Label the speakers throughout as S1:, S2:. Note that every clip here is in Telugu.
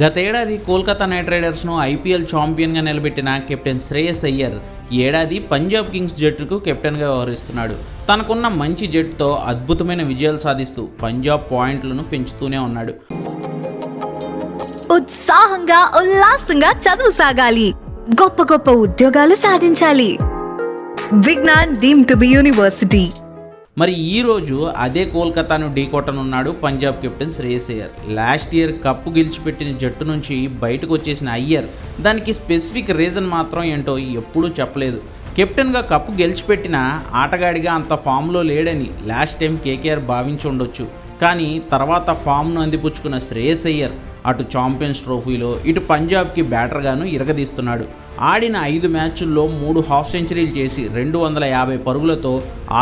S1: గతేడాది కోల్కతా నైట్ రైడర్స్ను ఐపీఎల్ ఛాంపియన్గా నిలబెట్టిన కెప్టెన్ శ్రేయస్ అయ్యర్ ఏడాది పంజాబ్ కింగ్స్ జట్టుకు కెప్టెన్గా వ్యవహరిస్తున్నాడు. తనకున్న మంచి జట్టుతో అద్భుతమైన విజయాలు సాధిస్తూ పంజాబ్ పాయింట్లను పెంచుతూనే ఉన్నాడు.
S2: ఉత్సాహంగా ఉల్లాసంగా చదువు సాగాలి. గొప్ప గొప్ప ఉద్యోగాలు సాధించాలి. Vignan deemed to be university.
S1: మరి ఈ రోజు అదే కోల్కతాను ఢీకొట్టనున్నాడు Punjab captain Shreyas Iyer. Last year cup గెలిచిపెట్టిన జట్టు నుంచి బయటకు వచ్చేసిన అయ్యర్ దానికి స్పెసిఫిక్ రీజన్ మాత్రం ఏంటో ఎప్పుడూ చెప్పలేదు. కెప్టెన్గా కప్పు గెలిచిపెట్టిన ఆటగాడిగా అంత ఫామ్లో లేడని లాస్ట్ టైం కేకేఆర్ భావించి ఉండొచ్చు. కానీ తర్వాత ఫామ్ను అందిపుచ్చుకున్న శ్రేయస్ అయ్యర్ అటు ఛాంపియన్స్ ట్రోఫీలో ఇటు పంజాబ్కి బ్యాటర్గాను ఇరగదీస్తున్నాడు. ఆడిన ఐదు మ్యాచ్ల్లో మూడు హాఫ్ సెంచరీలు చేసి రెండు వందల యాభై పరుగులతో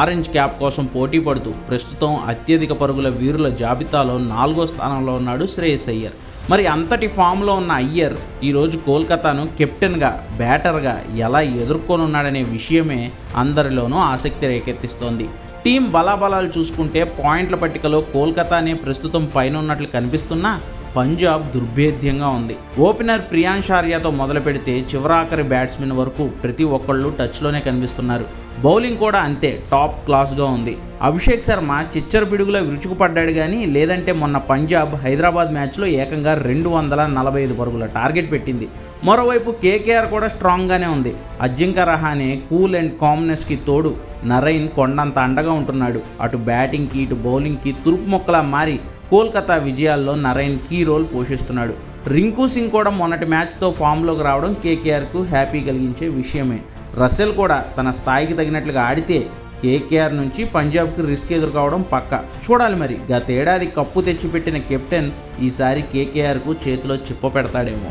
S1: ఆరెంజ్ క్యాప్ కోసం పోటీ పడుతూ ప్రస్తుతం అత్యధిక పరుగుల వీరుల జాబితాలో నాలుగో స్థానంలో ఉన్నాడు శ్రేయస్ అయ్యర్. మరి అంతటి ఫామ్లో ఉన్న అయ్యర్ ఈరోజు కోల్కతాను కెప్టెన్గా బ్యాటర్గా ఎలా ఎదుర్కొనున్నాడనే విషయమే అందరిలోనూ ఆసక్తి రేకెత్తిస్తోంది. టీం బలాబలాలు చూసుకుంటే పాయింట్ల పట్టికలో కోల్కతానే ప్రస్తుతం పైన ఉన్నట్లు కనిపిస్తున్నా పంజాబ్ దుర్భేద్యంగా ఉంది. ఓపెనర్ ప్రియాంష్ ఆర్యాతో మొదలు పెడితే చివరాఖరి బ్యాట్స్మెన్ వరకు ప్రతి ఒక్కళ్ళు టచ్లోనే కనిపిస్తున్నారు. బౌలింగ్ కూడా అంతే టాప్ క్లాస్గా ఉంది. అభిషేక్ శర్మ చిచ్చర పిడుగులో విరుచుకుపడ్డాడు కానీ లేదంటే మొన్న పంజాబ్ హైదరాబాద్ మ్యాచ్లో ఏకంగా రెండు వందల నలభై ఐదు పరుగుల టార్గెట్ పెట్టింది. మరోవైపు కేకేఆర్ కూడా స్ట్రాంగ్గానే ఉంది. అజింక రహానే కూల్ అండ్ కామ్నెస్కి తోడు నరైన్ కొండంత అండగా ఉంటున్నాడు. అటు బ్యాటింగ్కి ఇటు బౌలింగ్కి తురుపు మొక్కలా మారి కోల్కతా విజయాల్లో నరైన్ కీ రోల్ పోషిస్తున్నాడు. రింకు సింగ్ కూడా మొన్నటి మ్యాచ్తో ఫామ్లోకి రావడం కేకేఆర్కు హ్యాపీ కలిగించే విషయమే. రసెల్ కూడా తన స్థాయికి తగినట్లుగా ఆడితే కేకేఆర్ నుంచి పంజాబ్కి రిస్క్ ఎదుర్కోవడం పక్క. చూడాలి మరి గతేడాది కప్పు తెచ్చిపెట్టిన కెప్టెన్ ఈసారి కేకేఆర్కు చేతిలో చిప్ప పెడతాడేమో.